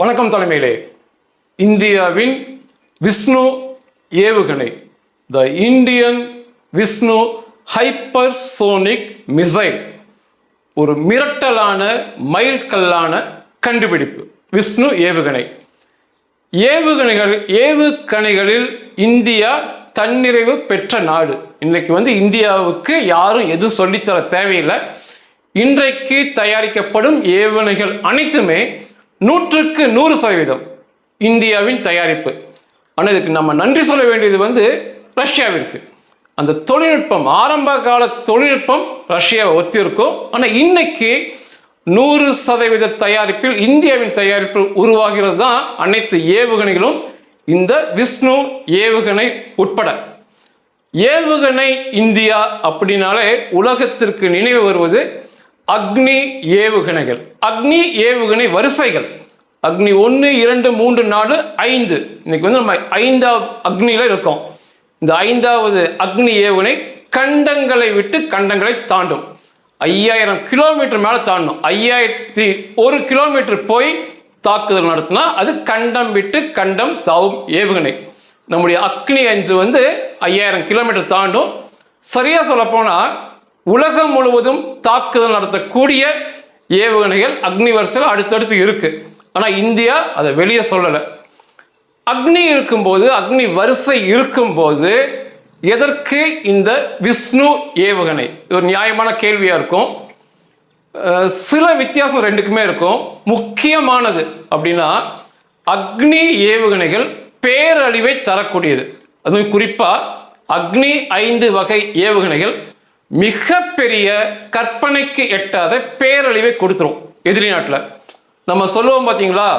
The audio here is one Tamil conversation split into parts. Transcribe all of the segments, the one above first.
வணக்கம் தலைமையிலே. இந்தியாவின் விஷ்ணு ஏவுகணை the Indian Vishnu hypersonic missile ஒரு மிரட்டலான மைல்கல்லான கண்டுபிடிப்பு விஷ்ணு ஏவுகணை. ஏவுகணைகள் ஏவுகணைகளில் இந்தியா தன்னிறைவு பெற்ற நாடு. இன்றைக்கு வந்து இந்தியாவுக்கு யாரும் எதுவும் சொல்லித்தர தேவையில்லை. இன்றைக்கு தயாரிக்கப்படும் ஏவுகணைகள் அனைத்துமே நூற்றுக்கு நூறு சதவீதம் இந்தியாவின் தயாரிப்பு. ஆனால் இதுக்கு நம்ம நன்றி சொல்ல வேண்டியது வந்து ரஷ்யாவிற்கு. அந்த தொழில்நுட்பம் ஆரம்ப கால தொழில்நுட்பம் ரஷ்யாவை ஒத்திருக்கும் ஆனால் இன்னைக்கு நூறு சதவீத தயாரிப்பில் இந்தியாவின் தயாரிப்பில் உருவாகிறது தான் அனைத்து ஏவுகணைகளும் இந்த விஷ்ணு ஏவுகணை உட்பட. ஏவுகணை இந்தியா அப்படின்னாலே உலகத்திற்கு நினைவு வருவது அக்னி ஏவுகணைகள். அக்னி ஏவுகணை வரிசைகள். அக்னி ஒன்று இரண்டு மூன்று நாலு ஐந்து. இன்னைக்கு வந்து நம்ம ஐந்தாவது அக்னியில் இருக்கோம். இந்த ஐந்தாவது அக்னி ஏவுகணை கண்டங்களை விட்டு கண்டங்களை தாண்டும். ஐயாயிரம் கிலோமீட்டர் மேலே தாண்டும் ஐயாயிரத்தி ஒரு கிலோமீட்டர் போய் தாக்குதல் நடத்தினா அது கண்டம் விட்டு கண்டம் தாவும் ஏவுகணை. நம்முடைய அக்னி அஞ்சு வந்து ஐயாயிரம் கிலோமீட்டர் தாண்டும். சரியாக சொல்லப்போனால் உலகம் முழுவதும் தாக்குதல் நடத்தக்கூடிய ஏவுகணைகள் அக்னி வரிசையில் அடுத்தடுத்து இருக்கு. ஆனால் இந்தியா அதை வெளியே சொல்லலை. அக்னி இருக்கும்போது அக்னி வரிசை இருக்கும்போது எதற்கு இந்த விஷ்ணு ஏவுகணை? இது ஒரு நியாயமான கேள்வியாக இருக்கும். சில வித்தியாசம் ரெண்டுக்குமே இருக்கும். முக்கியமானது அப்படின்னா அக்னி ஏவுகணைகள் பேரழிவை தரக்கூடியது. அதுவும் குறிப்பாக அக்னி ஐந்து வகை ஏவுகணைகள் மிகப்பெரிய கற்பனைக்கு எட்டாத பேரழிவை கொடுத்துரும் எதிரி நாட்டில். நம்ம சொல்லுவோம் பார்த்தீங்களா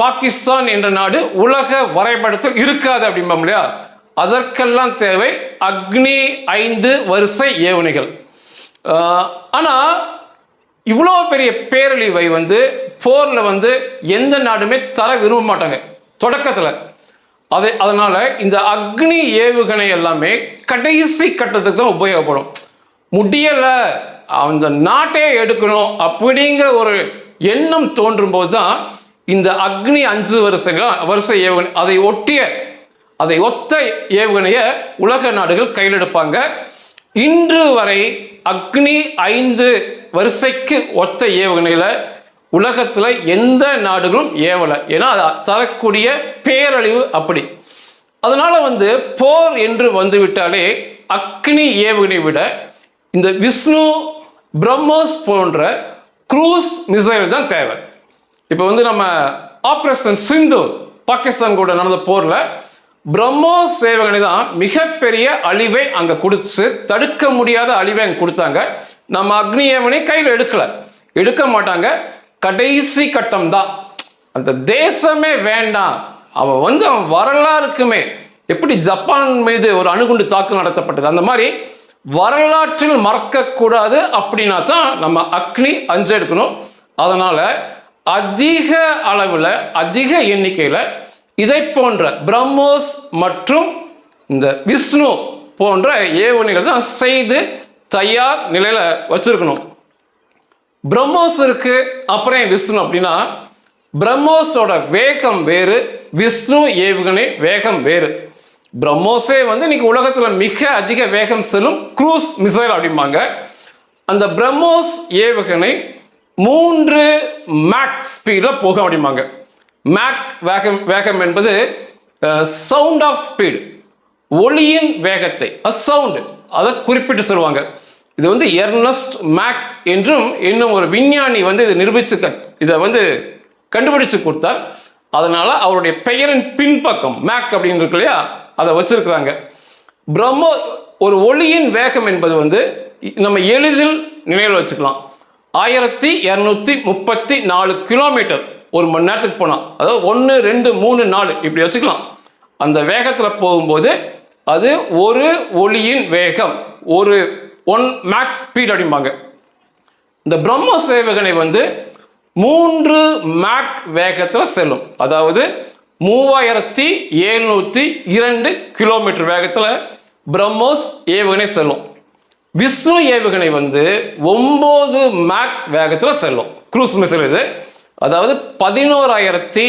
பாகிஸ்தான் என்ற நாடு உலக வரைபடத்தில் இருக்காது அப்படிம்போம் இல்லையா? அதற்கெல்லாம் தேவை அக்னி ஐந்து வரிசை ஏவுகணைகள். ஆனால் இவ்வளோ பெரிய பேரழிவை வந்து போரில் வந்து எந்த நாடுமே தர விரும்ப மாட்டாங்க தொடக்கத்தில். அதை அதனால் இந்த அக்னி ஏவுகணை எல்லாமே கடைசி கட்டத்துக்கு தான் உபயோகப்படும். முடியலை. அந்த நாட்டே எடுக்கணும் அப்படிங்கிற ஒரு எண்ணம் தோன்றும் போது தான் இந்த அக்னி அஞ்சு வரிசைகள் வருஷ ஏவுகணை அதை ஒட்டிய அதை ஒத்த ஏவுகணையை உலக நாடுகள் கையில் எடுப்பாங்க. இன்று வரை அக்னி ஐந்து வரிசைக்கு ஒத்த ஏவுகணையில் உலகத்தில் எந்த நாடுகளும் ஏவலை. ஏன்னா அது தரக்கூடிய பேரழிவு அப்படி. அதனால வந்து போர் என்று வந்துவிட்டாலே அக்னி ஏவுகணை விட இந்த விஷ்ணு பிரம்மோஸ் போன்ற க்ரூஸ் மிசைல் தான் தேவை. இப்போ வந்து நம்ம ஆப்ரேஷன் சிந்து பாகிஸ்தான் கூட நடந்த போரில் பிரம்மோஸ் சேவகனை தான் மிகப்பெரிய அழிவை அங்கே கொடுத்து தடுக்க முடியாத அழிவை அங்கே கொடுத்தாங்க. நம்ம அக்னியேவனை கையில் எடுக்கல. எடுக்க மாட்டாங்க. கடைசி கட்டம் தான். அந்த தேசமே வேண்டாம். அவன் வந்து அவன் வரலாறுக்குமே எப்படி ஜப்பான் மீது ஒரு அணுகுண்டு தாக்கம் நடத்தப்பட்டது? அந்த மாதிரி வரலாற்றில் மறக்கக்கூடாது அப்படின்னா தான் நம்ம அக்னி அஞ்சு எடுக்கணும். அதிக அளவில் அதிக எண்ணிக்கையில் இதை போன்ற பிரம்மோஸ் மற்றும் இந்த விஷ்ணு போன்ற ஏவுகணைகள் தான் செய்து தயார் நிலையில் வச்சுருக்கணும். பிரம்மோஸ் இருக்கு அப்புறம் விஷ்ணு அப்படின்னா பிரம்மோஸோட வேகம் வேறு விஷ்ணு ஏவுகணை வேகம் வேறு. பிரம்மோஸே வந்து இன்னைக்கு உலகத்தில் மிக அதிக வேகம் செல்லும் க்ரூஸ் மிசைல் அப்படிம்பாங்க. அந்த பிரம்மோஸ் ஏவுகணை மூன்று மேக் ஸ்பீடில் போகும் அப்படிம்பாங்க. மேக் வேகம் வேகம் என்பது சவுண்ட் ஆஃப் ஸ்பீடு ஒளியின் வேகத்தை அ சவுண்டு அதை குறிப்பிட்டு சொல்லுவாங்க. இது வந்து எர்னஸ்ட் மேக் என்றும் இன்னும் ஒரு விஞ்ஞானி வந்து இதை நிரூபித்து க- இதை வந்து கண்டுபிடிச்சு கொடுத்தார். அதனால அவருடைய பெயரின் பின்பக்கம் மேக் அப்படின்னு இருக்கு இல்லையா? அதை வச்சிருக்கிறாங்க. பிரம்ம ஒரு ஒளியின் வேகம் என்பது வந்து நம்ம எளிதில் நினைவில் வச்சுக்கலாம். ஆயிரத்தி இரநூத்தி முப்பத்தி நாலு கிலோமீட்டர் ஒரு மணி நேரத்துக்கு போனால் அதாவது ஒன்று ரெண்டு மூணு நாலு இப்படி வச்சுக்கலாம். அந்த வேகத்தில் போகும்போது அது ஒரு ஒளியின் வேகம் ஒரு ஒன் மேக்ஸ் ஸ்பீட் அப்படிம்பாங்க. இந்த பிரம்ம சேவகனை வந்து மூன்று மேக் வேகத்தில் செல்லும். அதாவது மூவாயிரத்தி எழுநூற்றி இரண்டு கிலோமீட்டர் வேகத்தில் பிரம்மோஸ் ஏவுகணை செல்லும். விஷ்ணு ஏவுகணை வந்து ஒம்பது மேக் வேகத்தில் செல்லும். க்ரூஸ் மிசைல் இது. அதாவது பதினோராயிரத்தி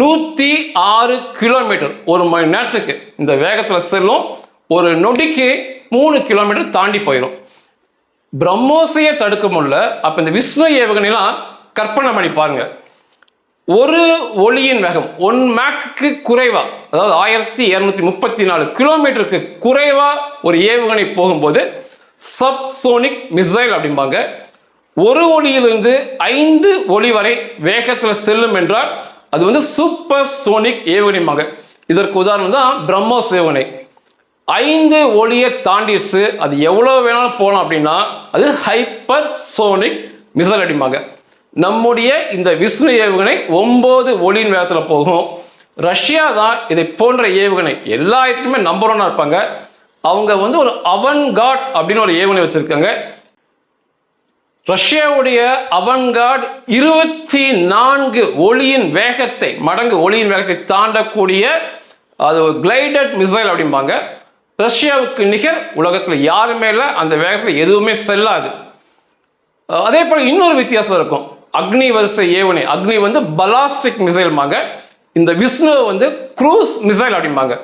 நூற்றி ஆறு கிலோமீட்டர் ஒரு மணி நேரத்துக்கு இந்த வேகத்தில் செல்லும். ஒரு நொடிக்கு மூணு கிலோமீட்டர் தாண்டி போயிடும் பிரம்மோசையை தடுக்க முடியல. அப்போ இந்த விஷ்ணு ஏவுகணைலாம் கற்பனை பண்ணி பாருங்கள் ஒரு ஒளியின் வேகம் ஒன் மேக்கு குறைவா அதாவது ஆயிரத்தி இரநூத்தி முப்பத்தி நாலு கிலோமீட்டருக்கு குறைவா ஒரு ஏவுகணை போகும்போது சப்சோனிக் மிசைல் அப்படிம்பாங்க. ஒரு ஒளியிலிருந்து ஐந்து ஒளி வரை வேகத்தில் செல்லும் என்றால் அது வந்து சூப்பர் சோனிக் ஏவுகணைம்பாங்க. இதற்கு உதாரணம் தான் பிரம்மோஸ் ஏவுகணை. ஐந்து ஒளியை தாண்டிடுச்சு அது எவ்வளோ வேணாலும் போகலாம் அப்படின்னா அது ஹைப்பர் சோனிக் மிசைல் அப்படிம்பாங்க. நம்முடைய இந்த விஷ்ணு ஏவுகணை ஒம்பது ஒளியின் வேகத்தில் போகும். ரஷ்யா தான் இதை போன்ற ஏவுகணை. எல்லா இடத்துலையுமே நம்பர் ஒன்னாக இருப்பாங்க. அவங்க வந்து ஒரு அவன்காட் அப்படின்னு ஒரு ஏவுகணை வச்சுருக்காங்க. ரஷ்யாவுடைய அவன்கார்டு இருபத்தி நான்கு ஒளியின் வேகத்தை மடங்கு ஒளியின் வேகத்தை தாண்டக்கூடிய அது ஒரு கிளைடட் மிசைல் அப்படிம்பாங்க. ரஷ்யாவுக்கு நிகர் உலகத்தில் யாருமே இல்லை அந்த வேகத்தில் எதுவுமே செல்லாது. அதே போல் இன்னொரு வித்தியாசம் இருக்கும். அக்னி வரிசை ஏவுகணை அக்னி வந்து பலாஸ்டிக் மிசைல்மாங்க. இந்த விஷ்ணு வந்து க்ரூஸ் மிசைல் அப்படிம்பாங்க.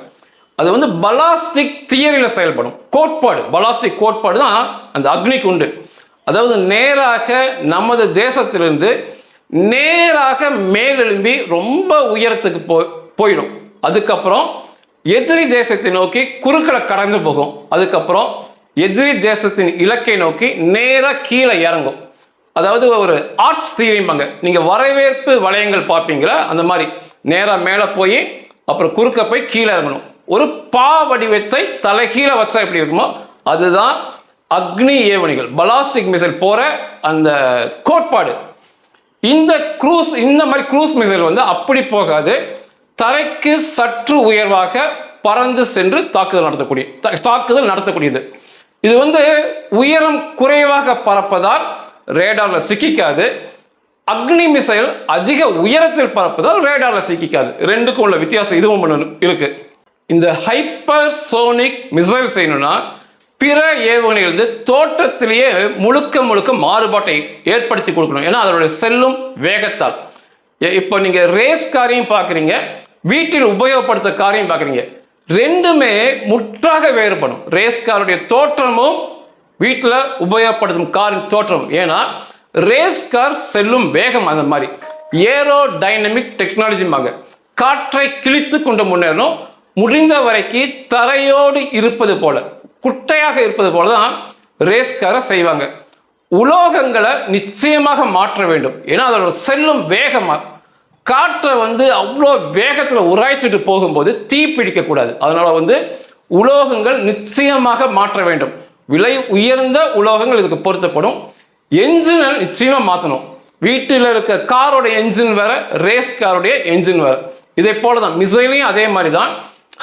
அது வந்து பலாஸ்டிக் தியரியில் செயல்படும். கோட்பாடு. பலாஸ்டிக் கோட்பாடு தான் அந்த அக்னிக்கு உண்டு. அதாவது நேராக நமது தேசத்திலிருந்து நேராக மேலெழும்பி ரொம்ப உயரத்துக்கு போ போயிடும். அதுக்கப்புறம் எதிரி தேசத்தை நோக்கி குறுக்களை கடந்து போகும். அதுக்கப்புறம் எதிரி தேசத்தின் இலக்கை நோக்கி நேராக கீழே இறங்கும். அதாவது ஒரு ஆர்ட்ஸ் தீரிம்பாங்க நீங்கள் வரவேற்பு வளையங்கள் பார்ப்பீங்களா? அந்த மாதிரி. நேராக மேலே போய் அப்புறம் குறுக்க போய் கீழே இறங்கணும். ஒரு பா வடிவத்தை தலைகீழே வச்சா எப்படி இருக்குமோ அதுதான் அக்னி ஏவணிகள் பலாஸ்டிக் மிசைல் போகிற அந்த கோட்பாடு. இந்த க்ரூஸ் இந்த மாதிரி க்ரூஸ் மிசைல் வந்து அப்படி போகாது. தரைக்கு சற்று உயர்வாக பறந்து சென்று தாக்குதல் நடத்தக்கூடிய த- தாக்குதல் நடத்தக்கூடியது. இது வந்து உயரம் குறைவாக பறப்பதால் ரேடாரில் சிக்கிக்காது. அக்னி மிசைல் அதிக உயரத்தில் பறப்பதால் ரேடாரில் சிக்கிக்காது. ரெண்டுக்கும் உள்ள வித்தியாசம் இதுவும் பண்ணணும் இருக்கு. இந்த ஹைப்பர் சோனிக் மிசைல் செய்யணும்னா பிற ஏவுகணைகள் வந்து தோற்றத்திலேயே முழுக்க முழுக்க மாறுபாட்டை ஏற்படுத்தி கொடுக்கணும். ஏன்னா அதனுடைய செல்லும் வேகத்தால். இப்போ நீங்கள் ரேஸ் காரையும் பார்க்குறீங்க வீட்டில் உபயோகப்படுத்த காரையும் பார்க்குறீங்க ரெண்டுமே முற்றாக வேறுபடும். ரேஸ் காருடைய தோற்றமும் வீட்டில் உபயோகப்படுத்தும் காரின் தோற்றம். ஏன்னா ரேஸ் கார் செல்லும் வேகம் அந்த மாதிரி. ஏரோ டைனமிக் டெக்னாலஜிமாங்க காற்றை கிழித்து கொண்டு முன்னேறணும் முடிந்த வரைக்கும் தரையோடு இருப்பது போல குட்டையாக இருப்பது போல தான் ரேஸ் காரை செய்வாங்க. உலோகங்களை நிச்சயமாக மாற்ற வேண்டும். ஏன்னா அதோட செல்லும் வேகமாக காற்றை வந்து அவ்வளோ வேகத்தில் உராய்ச்சிட்டு போகும்போது தீ பிடிக்கக்கூடாது. அதனால் வந்து உலோகங்கள் நிச்சயமாக மாற்ற வேண்டும். விலை உயர்ந்த உலோகங்கள் இதுக்கு பொருத்தப்படும். என்ஜினை நிச்சயமாக மாற்றணும் வீட்டில் இருக்க காரோடைய என்ஜின் வேற ரேஸ் காரோடைய என்ஜின் வேற. இதே போல தான் மிசைலையும் அதே மாதிரி தான்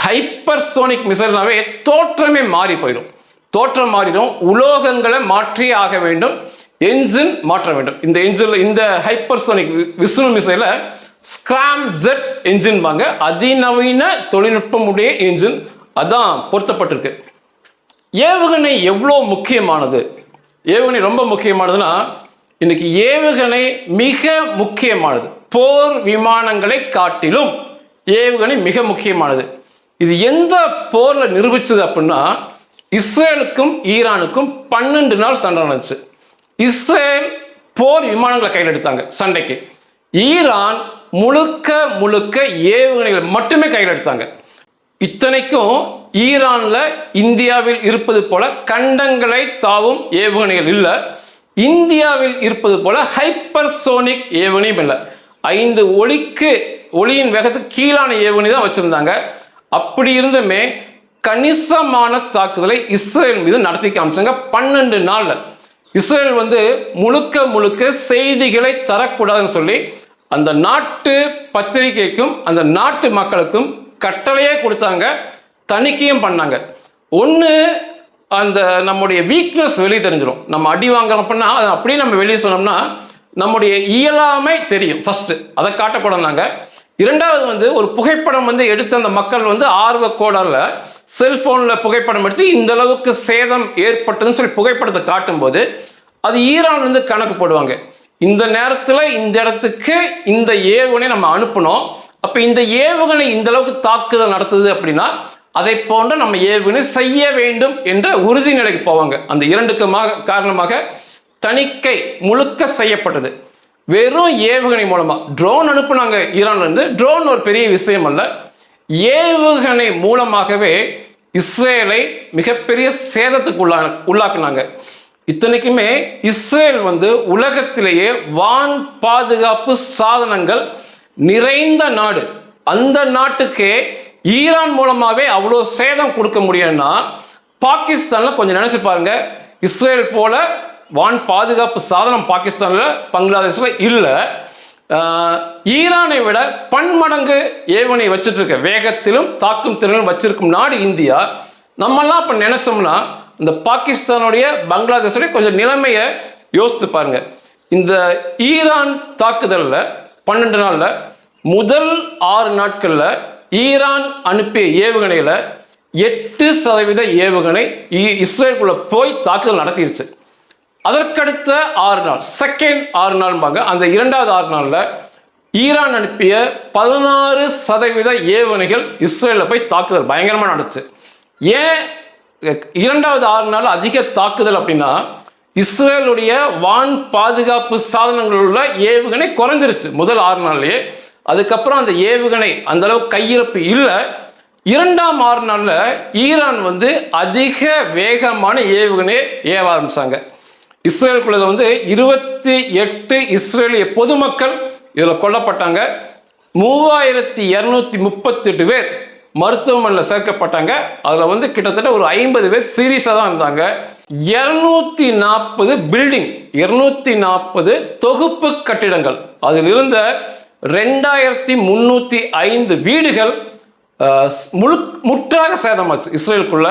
ஹைப்பர்சோனிக் மிசைல்னாவே தோற்றமே மாறி போயிடும். தோற்றம் மாறிடும் உலோகங்களை மாற்றியே ஆக வேண்டும் என்ஜின் மாற்ற வேண்டும். இந்த என்ஜின்ல இந்த ஹைப்பர்சோனிக் விஷ்ணு மிசைல ஸ்கிராம் ஜெட் என்ஜின் வாங்க. அதிநவீன தொழில்நுட்பமுடைய என்ஜின் அதான் பொருத்தப்பட்டிருக்கு. ஏவுகணை எவ்வளோ முக்கியமானது? ஏவுகணை ரொம்ப முக்கியமானதுன்னா இன்னைக்கு ஏவுகணை மிக முக்கியமானது. போர் விமானங்களை காட்டிலும் ஏவுகணை மிக முக்கியமானது. இது எந்த போரில் நிரூபிச்சது அப்படின்னா இஸ்ரேலுக்கும் ஈரானுக்கும் பன்னெண்டு நாள் சண்டை நடந்துச்சு. இஸ்ரேல் போர் விமானங்களை கையில் எடுத்தாங்க சண்டைக்கு. ஈரான் முழுக்க முழுக்க ஏவுகணைகள் மட்டுமே கையில் எடுத்தாங்க. இத்தனைக்கும் ஈரான்ல இந்தியாவில் இருப்பது போல கண்டங்களை தாவும் ஏவுகணைகள் இல்லை. இந்தியாவில் இருப்பது போல ஹைப்பர்சோனிக் ஏவுகணையும் இல்லை. ஐந்து ஒளிக்கு ஒளியின் வேகத்துக்கு கீழான ஏவுகணை தான் வச்சிருந்தாங்க. அப்படி இருந்துமே கணிசமான தாக்குதலை இஸ்ரேல் மீது நடத்தி காமிச்சாங்க பன்னெண்டு நாள்ல. இஸ்ரேல் வந்து முழுக்க முழுக்க செய்திகளை தரக்கூடாதுன்னு சொல்லி அந்த நாட்டு பத்திரிகைக்கும் அந்த நாட்டு மக்களுக்கும் கட்டளையே கொடுத்தாங்க தணிக்கையும் பண்ணாங்க. ஒன்று அந்த நம்முடைய வீக்னஸ் வெளியே தெரிஞ்சிடும் நம்ம அடி வாங்குறப்பன்னா அதை அப்படியே நம்ம வெளியே சொன்னோம்னா நம்முடைய இயலாமை தெரியும். ஃபஸ்ட்டு அதை காட்டக்கூடாது இரண்டாவது வந்து ஒரு புகைப்படம் வந்து எடுத்த அந்த மக்கள் வந்து ஆர்வ கோடால செல்போனில் புகைப்படம் எடுத்து இந்த அளவுக்கு சேதம் ஏற்பட்டதுன்னு சொல்லி புகைப்படத்தை காட்டும்போது அது ஈரான்ல இருந்து கணக்கு போடுவாங்க. இந்த நேரத்தில் இந்த இடத்துக்கு இந்த ஏவுகணையை நம்ம அனுப்பணும். அப்போ இந்த ஏவுகணை இந்த அளவுக்கு தாக்குதல் நடத்துது அப்படின்னா அதை போன்ற நம்ம ஏவுகணை செய்ய வேண்டும் என்ற உறுதிநிலைக்கு போவாங்க. அந்த இரண்டுக்கு காரணமாக தணிக்கை முழுக்க செய்யப்பட்டது. வெறும் ஏவுகணை மூலமா. ட்ரோன் அனுப்புனாங்க ஈரான்ல இருந்து ட்ரோன் ஒரு பெரிய விஷயம் அல்ல. ஏவுகணை மூலமாகவே இஸ்ரேலை மிகப்பெரிய சேதத்துக்கு உள்ளா உள்ளாக்குனாங்க. இத்தனைக்குமே இஸ்ரேல் வந்து உலகத்திலேயே வான் பாதுகாப்பு சாதனங்கள் நிறைந்த நாடு. அந்த நாட்டுக்கே ஈரான் மூலமாகவே அவ்வளோ சேதம் கொடுக்க முடியும்னா பாகிஸ்தானில் கொஞ்சம் நினச்சி பாருங்க இஸ்ரேல் போல வான் பாதுகாப்பு சாதனம் பாகிஸ்தானில் பங்களாதேஷில் இல்லை. ஈரானை விட பன்மடங்கு ஏவனை வச்சுட்டு இருக்க வேகத்திலும் தாக்கும் திறனும் வச்சிருக்கும் நாடு இந்தியா. நம்மெல்லாம் இப்போ நினைச்சோம்னா இந்த பாகிஸ்தானுடைய பங்களாதேஷுடைய கொஞ்சம் நிலைமையை யோசித்து பாருங்க. இந்த ஈரான் தாக்குதலில் பன்னெண்டு நாளில் முதல் ஆறு நாட்களில் ஈரான் அனுப்பிய ஏவுகணையில் எட்டு சதவீத ஏவுகணை இ- இஸ்ரேலுக்குள்ள போய் தாக்குதல் நடத்திருச்சு. அதற்கடுத்த ஆறு நாள் செகண்ட் ஆறு நாள்பாங்க அந்த இரண்டாவது ஆறு நாளில் ஈரான் அனுப்பிய பதினாறு சதவீத ஏவுகணைகள் இஸ்ரேலில் போய் தாக்குதல் பயங்கரமாக நடந்துச்சு. ஏன் இரண்டாவது ஆறு நாள் அதிக தாக்குதல் அப்படின்னா இஸ்ரேலுடைய வான் பாதுகாப்பு சாதனங்கள் உள்ள ஏவுகணை குறைஞ்சிருச்சு முதல் ஆறு நாள்லேயே. அதுக்கப்புறம் அந்த ஏவுகணை அந்த அளவுக்கு கையிருப்பு இல்லை. இரண்டாம் ஆறு நாளில் ஈரான் வந்து அதிக வேகமான ஏவுகணையை ஏவ ஆரம்பிச்சாங்க. இஸ்ரேலுக்குள்ளது வந்து இருபத்தி எட்டு இஸ்ரேலிய பொதுமக்கள் இதில் கொல்லப்பட்டாங்க. மூவாயிரத்தி இரநூத்தி முப்பத்தெட்டு பேர் மருத்துவமனையில் சேர்க்கப்பட்டாங்க. அதில் வந்து கிட்டத்தட்ட ஒரு ஐம்பது பேர் சீரியஸாக தான் இருந்தாங்க. இரநூத்தி நாற்பது பில்டிங் இருநூத்தி நாற்பது தொகுப்பு கட்டிடங்கள். அதில் இருந்த ரெண்டாயிரத்தி முந்நூற்றி ஐந்து வீடுகள் முழு முற்றாக சேதமாச்சு இஸ்ரேலுக்குள்ள.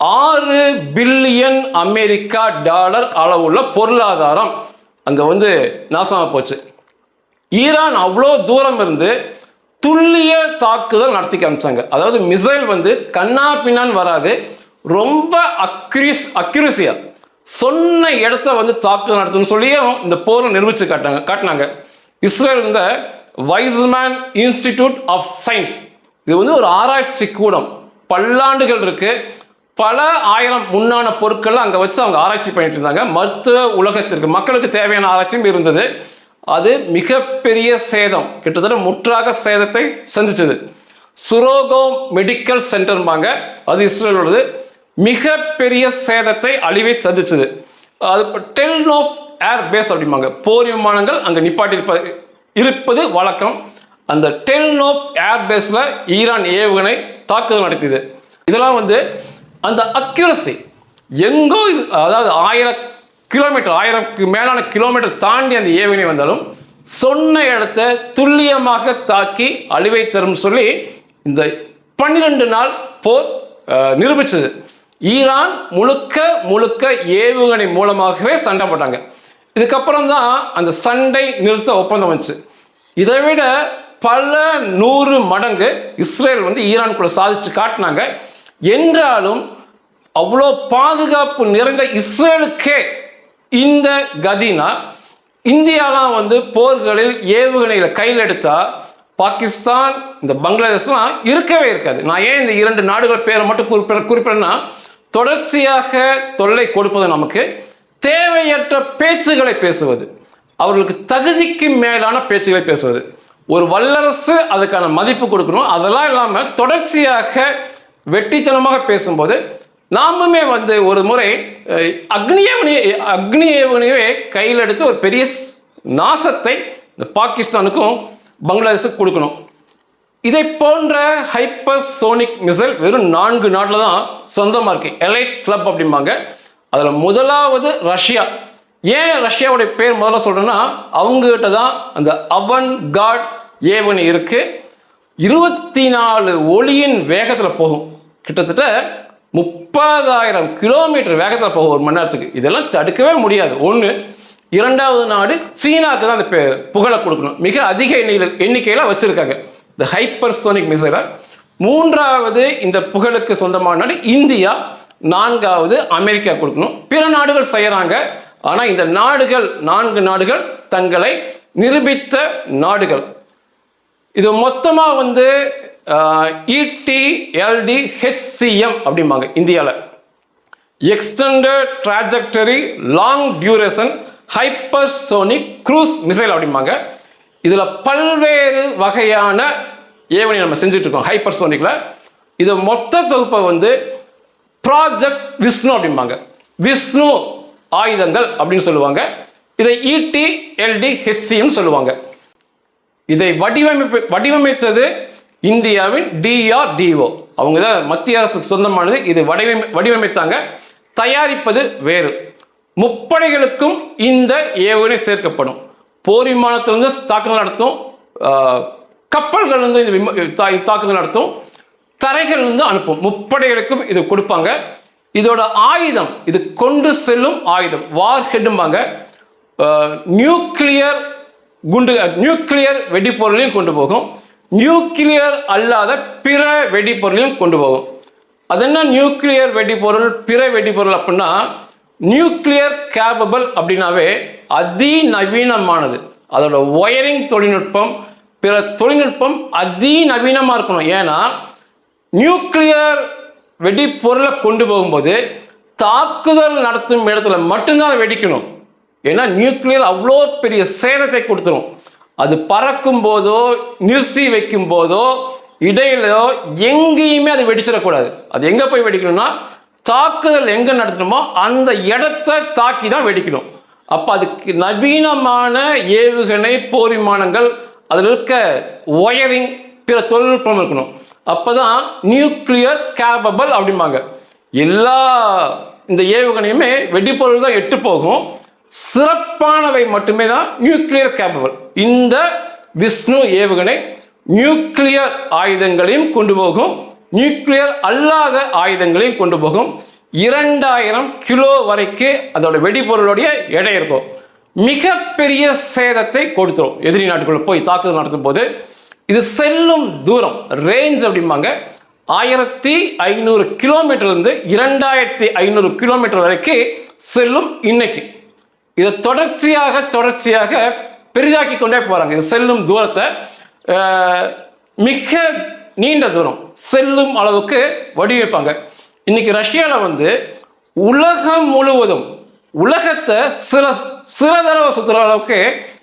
ஆறு பில்லியன் அமெரிக்கா டாலர் அளவுள்ள பொருளாதாரம் அங்கே வந்து நாசமாக போச்சு. ஈரான் அவ்வளோ தூரம் இருந்து துல்லிய தாக்குதல் நடத்தி காமிச்சாங்க அதாவது மிசைல் வந்து கண்ணா பின்னான்னு வராது ரொம்ப அக்ரிஸ் அக்யூரசியா சொன்ன இடத்த வந்து தாக்குதல் நடத்துன்னு சொல்லியும் இந்த போரை நிரூபிச்சு காட்டாங்க காட்டினாங்க. இஸ்ரேல் இந்த வைஸ்மேன் இன்ஸ்டிடியூட் ஆஃப் சயின்ஸ் இது வந்து ஒரு ஆராய்ச்சி கூடம். பல்லாண்டுகள் இருக்கு. பல ஆயிரம் முன்னான பொருட்கள்லாம் அங்கே வச்சு அவங்க ஆராய்ச்சி பண்ணிட்டு இருந்தாங்க. மருத்துவ உலகத்திற்கு மக்களுக்கு தேவையான ஆராய்ச்சியும் இருந்தது. அது மிகப்பெரிய சேதம். கிட்டத்தட்ட முற்றாக சேதத்தை சந்திச்சது. சுரோகோ மெடிக்கல் சென்டர்பாங்க அது இஸ்ரேல் உள்ளது மிகப்பெரிய சேதத்தை அழிவை சந்திச்சது. அது டெல் ஆஃப் ஏர் பேஸ் அப்படிம்பாங்க. போர் விமானங்கள் அங்கே நிப்பாட்டி இருப்பது வழக்கம். அந்த டெல் ஆஃப் ஏர் பேஸில் ஈரான் ஏவுகணை தாக்குதல் நடத்தியது. இதெல்லாம் வந்து அந்த அக்யூரசி எங்கோ அதாவது ஆயிரம் கிலோமீட்டர் ஆயிரம்க்கு மேலான கிலோமீட்டர் தாண்டி அந்த ஏவுகணை வந்தாலும் சொன்ன இடத்த துல்லியமாக தாக்கி அழிவை தரும் சொல்லி இந்த பன்னிரெண்டு நாள் போர் நிரூபிச்சது. ஈரான் முழுக்க முழுக்க ஏவுகணை மூலமாகவே சண்டை போட்டாங்க. இதுக்கப்புறம் தான் அந்த சண்டை நிறுத்த ஒப்பந்தம் வந்துச்சு. இதை விட பல நூறு மடங்கு இஸ்ரேல் வந்து ஈரானுக்குள்ள சாதிச்சு காட்டினாங்க. என்றாலும் அவ்வளோ பாதுகாப்பு நிறைந்த இஸ்ரேலுக்கே இந்த கதினா இந்தியாலாம் வந்து போர்களில் ஏவுகணைகளை கையில் எடுத்தா பாகிஸ்தான் இந்த பங்களாதேஷ்லாம் இருக்கவே இருக்காது. நான் ஏன் இந்த இரண்டு நாடுகள் பேரை மட்டும் குறிப்பிட குறிப்பிடன்னா தொடர்ச்சியாக தொல்லை கொடுப்பது நமக்கு தேவையற்ற பேச்சுகளை பேசுவது. அவர்களுக்கு தகுதிக்கு மேலான பேச்சுகளை பேசுவது. ஒரு வல்லரசு அதுக்கான மதிப்பு கொடுக்கணும். அதெல்லாம் இல்லாமல் தொடர்ச்சியாக வெட்டித்தனமாக பேசும்போது நாமுமே வந்து ஒரு முறை அஹ், அக்னியேவனையே கையில் எடுத்து ஒரு பெரிய நாசத்தை இந்த பாகிஸ்தானுக்கும் பங்களாதேஷுக்கு கொடுக்கணும். இதை போன்ற ஹைப்பர் சோனிக் மிசைல் வெறும் நான்கு நாட்டில் தான் சொந்தமாக இருக்கு. எலைட் கிளப் அப்படிம்பாங்க. அதில் முதலாவது ரஷ்யா. ஏன் ரஷ்யாவுடைய பேர் முதல்ல சொல்கிறேன்னா அவங்ககிட்ட தான் அந்த அவன் காட் ஏவனி இருக்குது இருபத்தி நாலு ஒளியின் வேகத்தில் போகும். கிட்டத்தட்ட முப்பதாயிரம் கிலோமீட்டர் வேகத்தில் போகும் ஒரு மணி நேரத்துக்கு இதெல்லாம் தடுக்கவே முடியாது. ஒன்று இரண்டாவது நாடு சீனாவுக்கு தான் அந்த புகழை கொடுக்கணும். மிக அதிக எண்ணில எண்ணிக்கையில் வச்சுருக்காங்க. இந்த ஹைப்பர்சோனிக் மிசைலை மூன்றாவது இந்த புகழுக்கு சொந்தமான நாடு இந்தியா. நான்காவது அமெரிக்கா கொடுக்கணும். பிற நாடுகள் செய்கிறாங்க ஆனால் இந்த நாடுகள் நான்கு நாடுகள் தங்களை நிரூபித்த நாடுகள். இது மொத்தமாக வந்து இடிஎல்டி ஹெச்சிஎம் அப்படிம்பாங்க இந்தியாவில் extended trajectory long duration hypersonic cruise missile அப்படிம்பாங்க. இதில் பல்வேறு வகையான ஏவனி நம்ம செஞ்சிட்ருக்கோம் ஹைப்பர்சோனிக்கில் இது மொத்த தொகுப்பை வந்து ப்ராஜெக்ட் விஷ்ணு அப்படிம்பாங்க. விஷ்ணு ஆயுதங்கள் அப்படின்னு சொல்லுவாங்க. இதை இடிஎல்டி இடி ஹெச்சிஎம் சொல்லுவாங்க. இதை வடிவமைப்பு வடிவமைத்தது இந்தியாவின் டிஆர்டிஓ அவங்க தான் மத்திய அரசுக்கு சொந்தமானது. இது வடிவமை வடிவமைத்தாங்க. தயாரிப்பது வேறு. முப்படைகளுக்கும் இந்த ஏவுகணை சேர்க்கப்படும். போர் விமானத்திலிருந்து தாக்குதல் நடத்தும் கப்பல்கள் இருந்து இந்த விமா- தாக்குதல் நடத்தும் தரைகள் இருந்து அனுப்பும். முப்படைகளுக்கும் இது கொடுப்பாங்க. இதோட ஆயுதம் இது கொண்டு செல்லும் ஆயுதம். வார் ஹெட்டும்பாங்க நியூக்ளியர் குண்டு நியூக்ளியர் வெடிப்பொருளையும் கொண்டு போகும். நியூக்ளியர் அல்லாத பிற வெடிப்பொருளையும் கொண்டு போகும். அது என்ன நியூக்ளியர் வெடிப்பொருள் பிற வெடிப்பொருள் அப்படின்னா நியூக்ளியர் கேபபிள் அப்படின்னாவே அதிநவீனமானது. அதோட ஒயரிங் தொழில்நுட்பம் பிற தொழில்நுட்பம் அதிநவீனமாக இருக்கணும். ஏன்னா நியூக்ளியர் வெடிப்பொருளை கொண்டு போகும்போது தாக்குதல் நடத்தும் இடத்துல மட்டும்தான் அதை வெடிக்கணும். ஏன்னா நியூக்ளியர் அவ்வளோ பெரிய சேதத்தை கொடுத்துரும். அது பறக்கும் போதோ நிறுத்தி வைக்கும் போதோ இடையிலோ எங்கேயுமே அது வெடிச்சிடக்கூடாது. அது எங்கே போய் வெடிக்கணும்னா தாக்குதல் எங்கே நடத்தணுமோ அந்த இடத்த தாக்கி தான் வெடிக்கணும். அப்போ அதுக்கு நவீனமான ஏவுகணை போர் விமானங்கள் அதில் இருக்க ஒயரிங் பிற தொழில்நுட்பம் இருக்கணும். அப்பதான் நியூக்ளியர் கேபபிள் அப்படிம்பாங்க. எல்லா இந்த ஏவுகணையுமே வெடிப்பொருள் தான் எட்டு போகும். சிறப்பானவை மட்டுமே தான் நியூக்ளியர் கேபபிள் இந்த விஷ்ணு ஏவுகணை நியூக்ளியர் ஆயுதங்களையும் கொண்டு போகும். நியூக்ளியர் அல்லாத ஆயுதங்களையும் கொண்டு போகும். இரண்டாயிரம் கிலோ வரைக்கு அதோட வெடிபொருளுடைய எடை இருக்கும். மிகப்பெரிய சேதத்தை கொடுத்துரும். எதிரி நாட்டுக்குள்ள போய் தாக்குதல் நடத்தும் போது இது செல்லும் தூரம் ரேஞ்ச் அப்படிம்பாங்க. ஆயிரத்தி ஐநூறு கிலோமீட்டர்லேருந்து இரண்டாயிரத்தி ஐநூறு கிலோமீட்டர் வரைக்கும் செல்லும் இன்னைக்கு. இதை தொடர்ச்சியாக தொடர்ச்சியாக பெரிதாக்கி கொண்டே போகிறாங்க இது செல்லும் தூரத்தை மிக நீண்ட தூரம் செல்லும் அளவுக்கு வடிவமைப்பாங்க. இன்னைக்கு ரஷ்யாவில் வந்து உலகம் முழுவதும் உலகத்தை சில சில தடவை சுற்றுற அளவுக்கு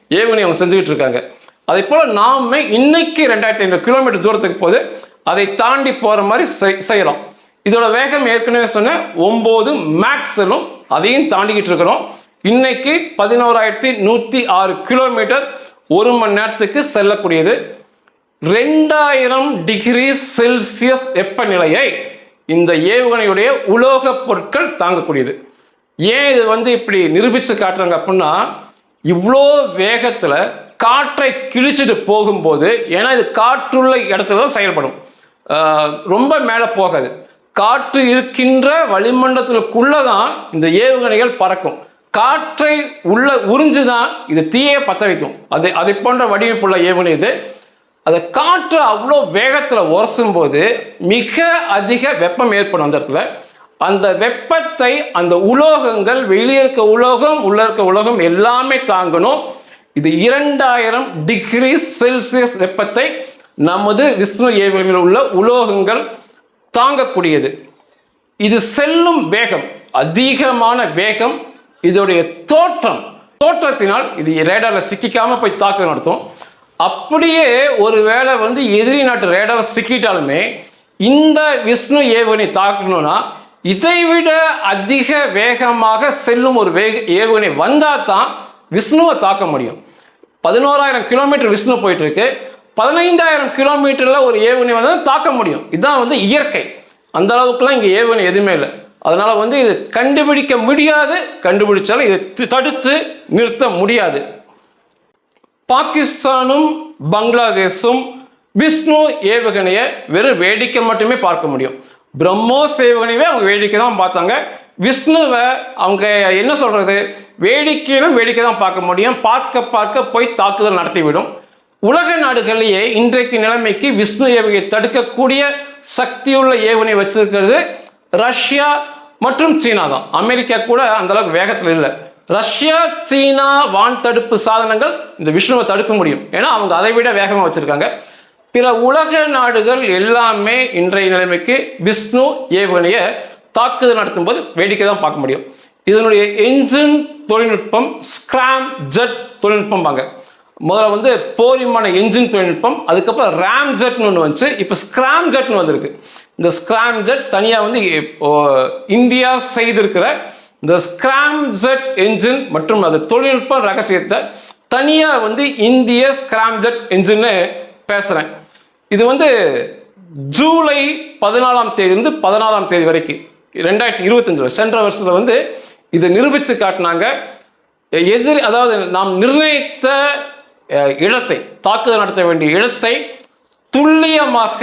ஏவுகணை அவங்க செஞ்சுக்கிட்டு இருக்காங்க. அதே போல் நாம இன்னைக்கு ரெண்டாயிரத்தி ஐநூறு கிலோமீட்டர் தூரத்துக்கு போது அதை தாண்டி போகிற மாதிரி செய்- இதோட வேகம் ஏற்கனவே சொன்ன ஒம்பது மேக்ஸ் செல்லும் அதையும் தாண்டிக்கிட்டு இருக்கிறோம். இன்னைக்கு பதினோராயிரத்தி நூற்றி ஆறு கிலோமீட்டர் ஒரு மணி நேரத்துக்கு செல்லக்கூடியது. ரெண்டாயிரம் டிகிரி செல்சியஸ் வெப்பநிலையை இந்த ஏவுகணையுடைய உலோகப் பொருட்கள் தாங்கக்கூடியது. ஏன் இது வந்து இப்படி நிரூபித்து காட்டுறாங்க அப்படின்னா இவ்வளோ வேகத்தில் காற்றை கிழிச்சிட்டு போகும்போது ஏன்னா இது காற்றுள்ள இடத்துல தான் செயல்படும். ரொம்ப மேலே போகாது. காற்று இருக்கின்ற வளிமண்டலத்திற்குள்ள தான் இந்த ஏவுகணைகள் பறக்கும். காற்றை உள்ள உறிஞ்சு தான் இது தீயை பற்ற வைக்கும். அது அதை போன்ற வடிவமைப்புள்ள ஏவுகணை இது. அதை காற்று அவ்வளோ வேகத்தில் உரசும் போது மிக அதிக வெப்பம் ஏற்படும் அந்த இடத்துல. அந்த வெப்பத்தை அந்த உலோகங்கள் வெளியே இருக்க உலோகம் உள்ள இருக்க உலோகம் எல்லாமே தாங்கணும். இது இரண்டாயிரம் டிகிரி செல்சியஸ் வெப்பத்தை நமது விஷ்ணு ஏவுகளில் உள்ள உலோகங்கள் தாங்கக்கூடியது. இது செல்லும் வேகம் அதிகமான வேகம் இதோடைய தோற்றம் தோற்றத்தினால் இது ரேடாரில் சிக்கிக்காமல் போய் தாக்குதல் நடத்தும். அப்படியே ஒருவேளை வந்து எதிரி நாட்டு ரேடார் சிக்கிட்டாலுமே இந்த விஷ்ணு ஏவுகணை தாக்கணும்னா இதைவிட அதிக வேகமாக செல்லும் ஒரு வேக ஏவுகணை வந்தால் தான் விஷ்ணுவை தாக்க முடியும். பதினோராயிரம் கிலோமீட்டர் விஷ்ணு போயிட்டு இருக்கு பதினைந்தாயிரம் கிலோமீட்டரில் ஒரு ஏவுகணை வந்து தாக்க முடியும். இதுதான் வந்து இயற்கை. அந்த அளவுக்குலாம் இங்கே ஏவுகணை எதுவுமே இல்லை. அதனால் வந்து இது கண்டுபிடிக்க முடியாது. கண்டுபிடிச்சாலும் இதை தடுத்து நிறுத்த முடியாது. பாகிஸ்தானும் பங்களாதேஷும் விஷ்ணு ஏவுகணையை வெறும் வேடிக்கை மட்டுமே பார்க்க முடியும். பிரம்மோஸ் ஏவுகணையவே அவங்க வேடிக்கை தான் பார்த்தாங்க. விஷ்ணுவை அவங்க என்ன சொல்கிறது வேடிக்கையிலும் வேடிக்கை தான் பார்க்க முடியும். பார்க்க பார்க்க போய் தாக்குதல் நடத்திவிடும். உலக நாடுகளிலேயே இன்றைக்கு நிலைமைக்கு விஷ்ணு ஏவுகணையை தடுக்கக்கூடிய சக்தியுள்ள ஏவுகணை வச்சிருக்கிறது ரஷ்யா மற்றும் சீனா தான். அமெரிக்கா கூட அந்த அளவுக்கு வேகத்தில் இல்லை. ரஷ்யா சீனா வான் தடுப்பு சாதனங்கள் இந்த விஷ்ணுவை தடுக்க முடியும். ஏன்னா அவங்க அதை விட வேகமாக வச்சிருக்காங்க. பிற உலக நாடுகள் எல்லாமே இன்றைய நிலைமைக்கு விஷ்ணு ஏவுகணையை தாக்குதல் நடத்தும் போது வேடிக்கை தான் பார்க்க முடியும். இதனுடைய என்ஜின் தொழில்நுட்பம் ஸ்கிராம் ஜெட் தொழில்நுட்பம் தொழில்நுட்பம்பாங்க. முதல்ல வந்து போரிமான என்ஜின் தொழில்நுட்பம் அதுக்கப்புறம் ரேம் ஜெட்னு ஒன்று வந்துச்சு. இப்போ ஸ்கிராம் ஜெட்னு வந்திருக்கு. இந்த ஸ்கிராம் ஜெட் தனியாக வந்து இப்போ இந்தியா செய்திருக்கிற இந்த ஸ்கிராம் ஜெட் என்ஜின் மற்றும் அது தொழில்நுட்ப ரகசியத்தை தனியாக வந்து இந்திய ஸ்கிராம் ஜெட் என்ஜின்னு பேசுகிறேன் இது வந்து ஜூலை பதினாலாம் தேதியிலிருந்து பதினாறாம் தேதி வரைக்கும் ரெண்டாயிரத்தி இருபத்தஞ்சில் சென்ற வருஷத்தில் வந்து இதை நிரூபித்து காட்டினாங்க. எதிரி அதாவது நாம் நிர்ணயித்த இடத்தை தாக்குதல் நடத்த வேண்டிய இடத்தை துல்லியமாக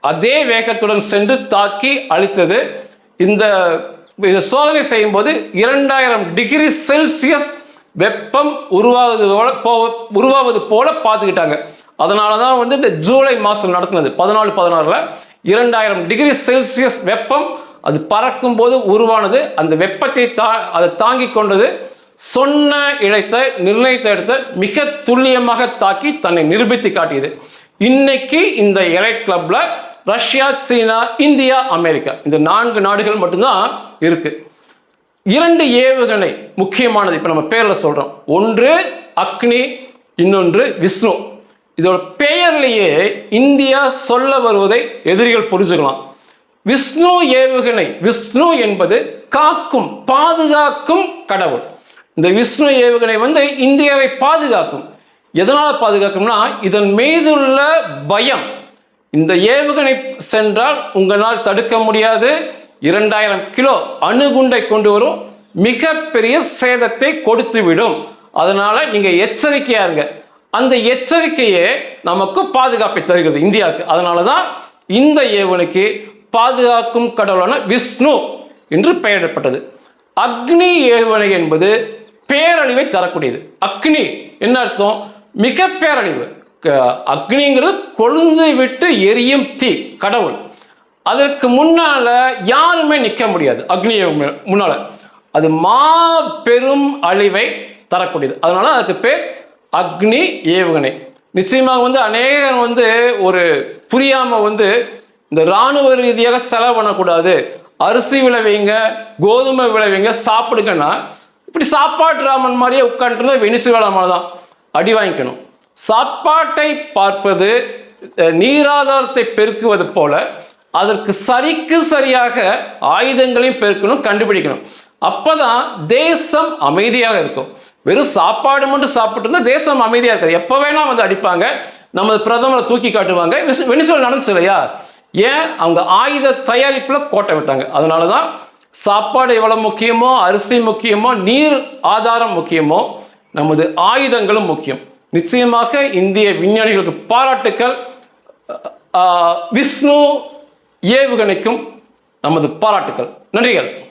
அதே வேகத்துடன் சென்று தாக்கி அழித்தது. இந்த இதை சோதனை செய்யும்போது இரண்டாயிரம் டிகிரி செல்சியஸ் வெப்பம் உருவாகுது போல போ- உருவாவது போல பார்த்துக்கிட்டாங்க. அதனால தான் வந்து இந்த ஜூலை மாதம் நடத்தினது பதினாலு பதினாறில். இரண்டாயிரம் டிகிரி செல்சியஸ் வெப்பம் அது பறக்கும் போது உருவானது அந்த வெப்பத்தை தா அதை தாங்கி கொண்டது. சொன்ன இழைத்த நிர்ணயித்த இடத்தை மிக துல்லியமாக தாக்கி தன்னை நிரூபித்து காட்டியது. இன்னைக்கு இந்த எலைட் கிளப்ல ரஷ்யா சீனா இந்தியா அமெரிக்கா இந்த நான்கு நாடுகள் மட்டும்தான் இருக்கு. இரண்டு ஏவுகணை முக்கியமானது இப்போ நம்ம பேரில் சொல்கிறோம் ஒன்று அக்னி இன்னொன்று விஷ்ணு. இதோட பெயர்லேயே இந்தியா சொல்ல வருவதை எதிரிகள் புரிஞ்சுக்கலாம். விஷ்ணு ஏவுகணை விஷ்ணு என்பது காக்கும் பாதுகாக்கும் கடவுள். இந்த விஷ்ணு ஏவுகணை வந்து இந்தியாவை பாதுகாக்கும். எதனால் பாதுகாக்கும்னா இதன் மீதுள்ள பயம். இந்த ஏவுகணை சென்றால் உங்களால் தடுக்க முடியாது. இரண்டாயிரம் கிலோ அணுகுண்டை கொண்டு வரும். மிகப்பெரிய சேதத்தை கொடுத்து விடும் அதனால் நீங்கள் எச்சரிக்கையாக இருங்க. அந்த எச்சரிக்கையே நமக்கு பாதுகாப்பை தருகிறது இந்தியாவுக்கு. அதனால தான் இந்த ஏவுகணைக்கு பாதுகாக்கும் கடவுளான விஷ்ணு என்று பெயரிடப்பட்டது. அக்னி ஏவுகணை என்பது பேரழிவை தரக்கூடியது. அக்னி என்ன அர்த்தம்? மிக பேரழிவு க- அக்னிங்கிறது கொழுந்து விட்டு எரியும் தீ கடவுள். அதற்கு முன்னால யாருமே நிற்க முடியாது அக்னி ஏவுகணை முன்னால. அது மாபெரும் அழிவை தரக்கூடியது. அதனால அதுக்கு பேர் அக்னி ஏவுகணை. நிச்சயமாக வந்து அநேகர் வந்து ஒரு புரியாம வந்து இந்த இராணுவ ரீதியாக செலவு பண்ணக்கூடாது. அரிசி விளைவிங்க கோதுமை விளைவிங்க சாப்பிடுங்கன்னா இப்படி சாப்பாட்டு ராமன் மாதிரியே உட்காந்துருந்தா வெனிசுவேலா மாதிரி தான் அடி வாங்கிக்கணும். சாப்பாட்டை பார்ப்பது நீராதாரத்தை பெருக்குவது போல அதற்கு சரிக்கு சரியாக ஆயுதங்களையும் பெருக்கணும் கண்டுபிடிக்கணும். அப்போதான் தேசம் அமைதியாக இருக்கும். வெறும் சாப்பாடு மட்டும் சாப்பிட்டுருந்தா தேசம் அமைதியாக இருக்காது. எப்போ வேணால் வந்து அடிப்பாங்க. நமது பிரதமரை தூக்கி காட்டுவாங்க. வெனிசுவல் நடந்துச்சு இல்லையா ஏன்? அவங்க ஆயுத தயாரிப்பில் கோட்டை விட்டாங்க. அதனால தான் சாப்பாடு எவ்வளோ முக்கியமோ அரிசி முக்கியமோ நீர் ஆதாரம் முக்கியமோ நமது ஆயுதங்களும் முக்கியம். நிச்சயமாக இந்திய விஞ்ஞானிகளுக்கு பாராட்டுக்கள். விஷ்ணு ஏவுகணைக்கும் நமது பாராட்டுக்கள். நன்றிகள்.